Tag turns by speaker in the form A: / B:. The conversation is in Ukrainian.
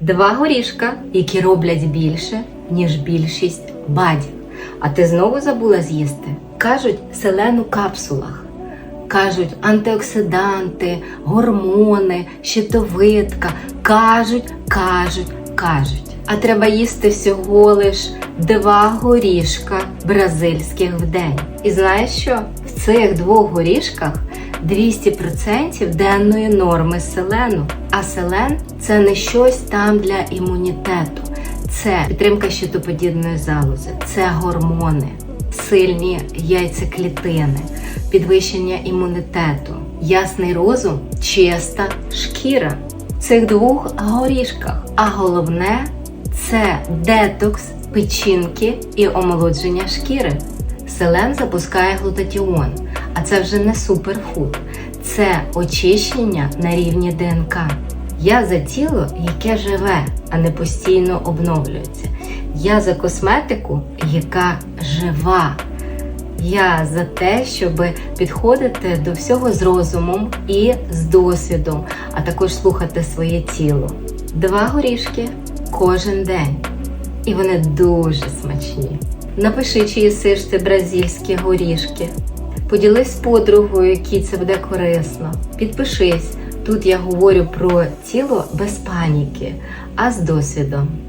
A: Два горішка, які роблять більше, ніж більшість бадів. А ти знову забула з'їсти? Кажуть, селен у капсулах. Кажуть, антиоксиданти, гормони, щитовидка. Кажуть, кажуть, кажуть. А треба їсти всього лиш два горішка бразильських в день. І знаєш що? В цих двох горішках 200% денної норми селену. А селен це не щось там для імунітету. Це підтримка щитоподібної залози, це гормони, сильні яйцеклітини, підвищення імунітету, ясний розум, чиста шкіра. В цих двох горішках. А головне це детокс печінки і омолодження шкіри. Селен запускає глутатіон, а це вже не суперфуд, це очищення на рівні ДНК. Я за тіло, яке живе, а не постійно обновлюється. Я за косметику, яка жива. Я за те, щоб підходити до всього з розумом і з досвідом, а також слухати своє тіло. Два горішки кожен день. І вони дуже смачні. Напиши, чи їсиш ти бразильські горішки. Поділись з подругою, якій це буде корисно. Підпишись. Тут я говорю про тіло без паніки, а з досвідом.